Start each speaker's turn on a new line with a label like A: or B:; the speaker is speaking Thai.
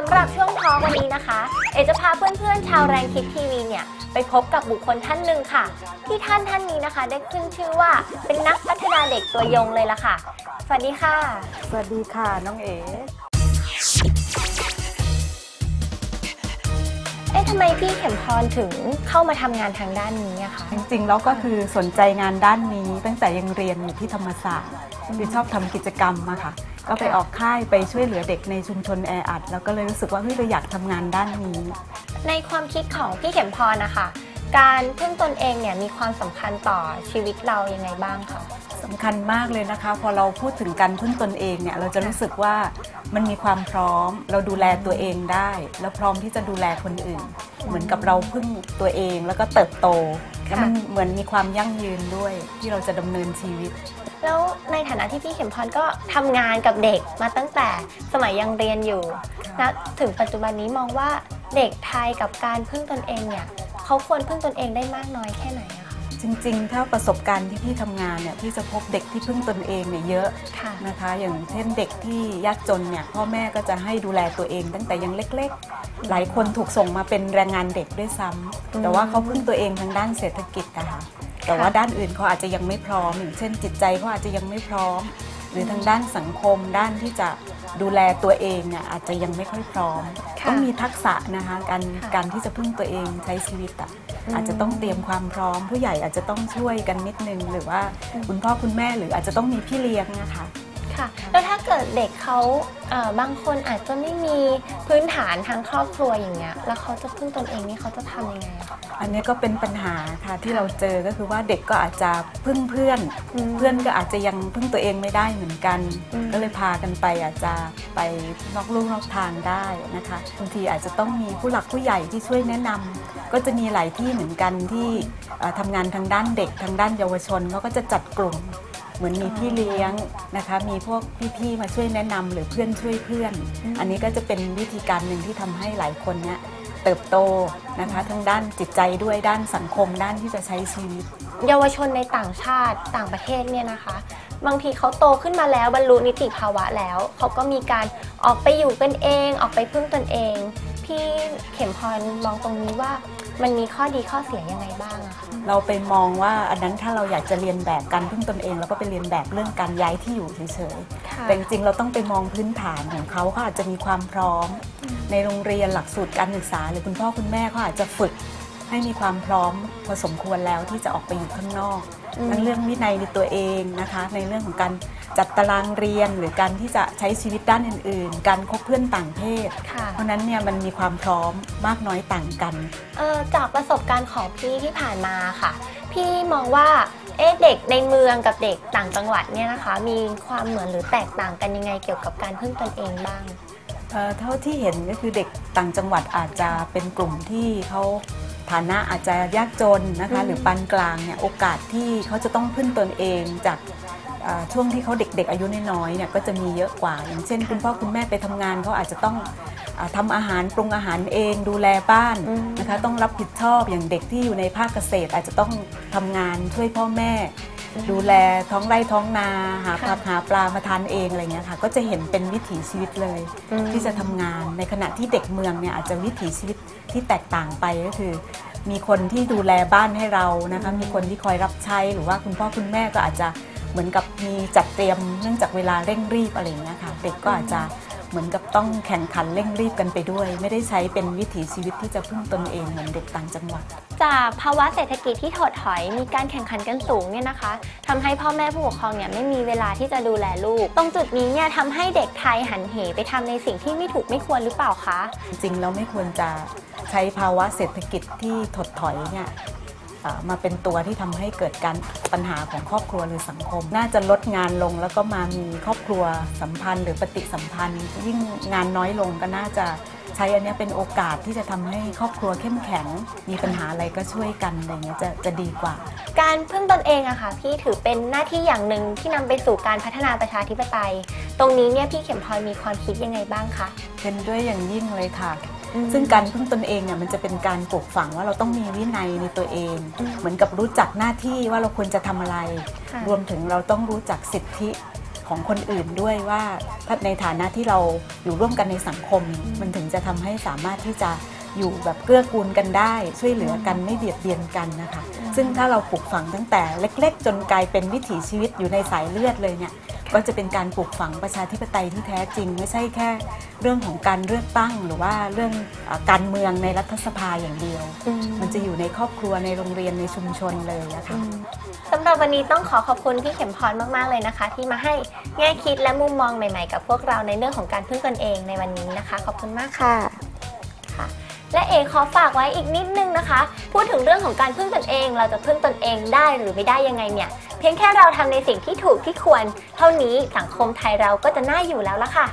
A: สำหรับช่วงทอวันนี้นะคะ เอจะพาเพื่อนๆชาวแรงคิดทีวีเนี่ยไปพบกับบุคคลท่านหนึ่งค่ะ ที่ท่านท่านนี้นะคะ ได้ขึ้นชื่อว่าเป็นนักพัฒนาเด็กตัวยงเลยล่ะค่ะ สวัสดีค่ะ
B: สวัสดีค่ะน้องเอ๋
A: ทำไมพี่เข็มพรถึงเข้ามาทำงานทางด้านนี้อะคะ
B: จริงๆแล้วก็คือสนใจงานด้านนี้ ตั้งแต่ยังเรียนอยู่ที่ธรรมศาสตร์คือชอบทำกิจกรรมมาค่ะ ก็ไปออกค่ายไปช่วยเหลือเด็กในชุมชนแออัดแล้วก็เลยรู้สึกว่าเฮ้ยเราอยากทำงานด้านนี้
A: ในความคิดของพี่เข็มพรนะคะ การพึ่งตนเองเนี่ยมีความสำคัญต่อชีวิตเรายังไงบ้างคะ
B: สำคัญมากเลยนะคะ พอเราพูดถึงการพึ่งตนเองเนี่ยเราจะรู้สึกว่ามันมีความพร้อม เราดูแลตัวเองได้ แล้วพร้อมที่จะดูแลคนอื่น เหมือนกับเราพึ่งตัวเองแล้วก็เติบโตแล้วมันเหมือนมีความยั่งยืนด้วยที่เราจะดำเนินชีวิต
A: แล้วในฐานะที่พี่เข็มพรก็ทำงานกับเด็กมาตั้งแต่สมัยยังเรียนอยู่
B: ค่ะ
A: ณถึงปัจจุบันนี้มองว่าเด็กไทยกับการพึ่งตนเองเนี่ยเขาควรพึ่งตนเองได้มากน้อยแค่ไหนอะคะ
B: จริงๆ ถ้าประสบการณ์ที่พี่ทำงานเนี่ยพี่จะพบเด็กที่พึ่งตนเองเนี่ยเยอะ
A: ค่ะ
B: นะคะ อย่างเช่นเด็กที่ยากจนเนี่ยพ่อแม่ก็จะให้ดูแลตัวเอง ตั้งแต่ยังเล็กๆ หลายคนถูกส่งมาเป็นแรงงานเด็กด้วยซ้ำแต่ว่าเขาพึ่งตัวเองทางด้านเศรษฐกิจนะคะแต่ว่าด้านอื่นเขาอาจจะยังไม่พร้อมอย่างเช่นจิตใจเขาอาจจะยังไม่พร้อม หรือทางด้านสังคมด้านที่จะ ดูแลตัวเองเนี่ยอาจจะยังไม่ค่อยพร้อม
A: ค่ะ
B: ต้องมีทักษะนะคะการ
A: ค่ะ
B: การที่จะพึ่งตัวเองใช้ชีวิตอะ
A: อืม
B: อาจจะต้องเตรียมความพร้อม ผู้ใหญ่อาจจะต้องช่วยกันนิดนึง หรือว่าคุณพ่อคุณแม่หรืออาจจะต้องมีพี่เลี้ยงนะคะ
A: ค่ะ แล้วถ้าเกิดเด็กเขาเอ่อบางคนอาจจะไม่มีพื้นฐานทางครอบครัวอย่างเงี้ย แล้วเขาจะพึ่งตนเองนี่เขาจะทำยังไงอะคะ
B: อันนี้ก็เป็นปัญหาค่ะที่เราเจอก็คือว่าเด็กก็อาจจะพึ่งเพื่อน
A: อืม
B: เพื่อนก็อาจจะยังพึ่งตัวเองไม่ได้เหมือนกัน
A: อืม
B: ก็เลยพากันไปอาจจะไปนอกลู่นอกทางได้นะคะบางทีอาจจะต้องมีผู้หลักผู้ใหญ่ที่ช่วยแนะนำก็จะมีหลายที่เหมือนกันที่เอ่อทำงานทางด้านเด็กทางด้านเยาวชนเขาก็จะจัดกลุ่ม เหมือนมีพี่เลี้ยงนะคะ มีพวกพี่ๆมาช่วยแนะนำหรือเพื่อนช่วยเพื่อน อันนี้ก็จะเป็นวิธีการหนึ่งที่ทำให้หลายคนเนี่ยเติบโตนะคะทั้งด้านจิตใจด้วยด้านสังคมด้านที่จะใช้ชีวิต
A: เยาวชนในต่างชาติต่างประเทศเนี่ยนะคะ บางทีเขาโตขึ้นมาแล้วบรรลุนิติภาวะแล้ว เขาก็มีการออกไปอยู่กันเอง ออกไปพึ่งตนเอง พี่เข็มพรมองตรงนี้ว่ามันมีข้อดีข้อเสียยังไงบ้างอะคะ
B: เราไปมองว่าอันนั้นถ้าเราอยากจะเรียนแบบการพึ่งตนเองเราก็ไปเรียนแบบเรื่องการย้ายที่อยู่เฉยๆแต่จริงๆเราต้องไปมองพื้นฐานของเขาเขาอาจจะมีความพร้อม ในโรงเรียนหลักสูตรการศึกษาหรือคุณพ่อคุณแม่เขาอาจจะฝึก ให้มีความพร้อมพอสมควรแล้วที่จะออกไปอยู่ข้างนอก
A: อืม
B: ทั้งเรื่องวินัยในตัวเองนะคะ ในเรื่องของการจัดตารางเรียนหรือการที่จะใช้ชีวิตด้านอื่น ๆ การคบเพื่อนต่างเพศ
A: ค่ะ
B: เพราะฉะนั้นเนี่ยมันมีความพร้อมมากน้อยต่างกัน
A: เอ่อจากประสบการณ์ของพี่ที่ผ่านมาค่ะ พี่มองว่าเอ๊ะเด็กในเมืองกับเด็กต่างจังหวัดเนี่ยนะคะ มีความเหมือนหรือแตกต่างกันยังไงเกี่ยวกับการพึ่งตนเองบ้าง
B: เอ่อเท่าที่เห็นก็คือเด็กต่างจังหวัดอาจจะเป็นกลุ่มที่เขา ฐานะอาจจะยากจนนะคะ
A: อืม
B: หรือปานกลางเนี่ยโอกาสที่เขาจะต้องพึ่งตนเองจากเอ่อช่วงที่เขาเด็ก ๆ อายุน้อยๆเนี่ยก็จะมีเยอะกว่า อย่างเช่น คุณพ่อคุณแม่ไปทำงานเขาอาจจะต้องอ่าทำอาหารปรุงอาหารเองดูแลบ้าน
A: อืม
B: นะคะต้องรับผิดชอบอย่างเด็กที่อยู่ในภาคเกษตร อาจจะต้องทำงานช่วยพ่อแม่ ดูแลท้องไร่ท้องนาหาผักหาปลามาทานเองอะไรเงี้ยค่ะ ก็จะเห็นเป็นวิถีชีวิตเลย
A: อืม
B: ที่จะทำงานในขณะที่เด็กเมืองเนี่ยอาจจะวิถีชีวิตที่แตกต่างไปก็คือ มีคนที่ดูแลบ้านให้เรานะคะมีคนที่คอยรับใช้หรือว่าคุณพ่อคุณแม่ก็อาจจะเหมือนกับมีจัดเตรียมเนื่องจากเวลาเร่งรีบอะไรอย่างเงี้ยค่ะเด็กก็อาจจะ เหมือนกับต้องแข่งขันเร่งรีบกันไปด้วย ไม่ได้ใช้เป็นวิถีชีวิตที่จะพึ่งตนเองเหมือนเด็กต่างจังหวัด
A: จากภาวะเศรษฐกิจที่ถดถอยมีการแข่งขันกันสูงเนี่ยนะคะทำให้พ่อแม่ผู้ปกครองเนี่ยไม่มีเวลาที่จะดูแลลูก ตรงจุดนี้เนี่ยทำให้เด็กไทยหันเหไปทำในสิ่งที่ไม่ถูกไม่ควรหรือเปล่าคะ
B: จริงๆแล้วไม่ควรจะใช้ภาวะเศรษฐกิจที่ถดถอยเนี่ยเอ่อ มาเป็นตัวที่ทำให้เกิดการปัญหาของครอบครัวหรือสังคม น่าจะลดงานลงแล้วก็มามีครอบครัวสัมพันธ์ หรือปฏิสัมพันธ์ ยิ่งงานน้อยลงก็น่าจะใช้อันนี้เป็นโอกาสที่จะทำให้ครอบครัวเข้มแข็ง มีปัญหาอะไรก็ช่วยกันอะไรเงี้ยจะจะดีกว่า
A: การพึ่งตนเองอะค่ะพี่ถือเป็นหน้าที่อย่างหนึ่งที่นำไปสู่การพัฒนาประชาธิปไตย ตรงนี้เนี่ยพี่เข็มพลอยมีความคิดยังไงบ้างคะ
B: เป็นด้วยอย่างยิ่งเลยค่ะ ซึ่งการพึ่งตนเองเนี่ยมันจะเป็นการปลูกฝังว่าเราต้องมีวินัยในตัวเอง
A: อืม
B: เหมือนกับรู้จักหน้าที่ว่าเราควรจะทำอะไร
A: ค่ะ
B: รวมถึงเราต้องรู้จักสิทธิของคนอื่นด้วยว่าถ้าในฐานะที่เราอยู่ร่วมกันในสังคม มันถึงจะทำให้สามารถที่จะอยู่แบบเกื้อกูลกันได้ ช่วยเหลือกันไม่เบียดเบียนกันนะคะ ซึ่งถ้าเราปลูกฝังตั้งแต่เล็ก ๆ จนกลายเป็นวิถีชีวิตอยู่ในสายเลือดเลยเนี่ย ก็จะเป็นการปลูกฝังประชาธิปไตยที่แท้จริง ไม่ใช่แค่เรื่องของการเลือกตั้ง หรือว่าเรื่องเออการเมืองในรัฐสภาอย่างเดียว มันจะอยู่ในครอบครัวในโรงเรียนในชุมชนเลยอะค่ะ
A: สำหรับวันนี้ต้องขอขอบคุณพี่เข็มพรมากๆเลยนะคะ ที่มาให้แง่คิดและมุมมองใหม่ๆ กับพวกเราในเรื่องของการพึ่งตนเองในวันนี้นะคะ ขอบคุณมากค่ะค่ะ และเอขอฝากไว้อีกนิดนึงนะคะ พูดถึงเรื่องของการพึ่งตนเอง เราจะพึ่งตนเองได้หรือไม่ได้ยังไงเนี่ย เพียงแค่เราทำในสิ่งที่ถูกที่ควร เท่านี้สังคมไทยเราก็จะน่าอยู่แล้วละค่ะ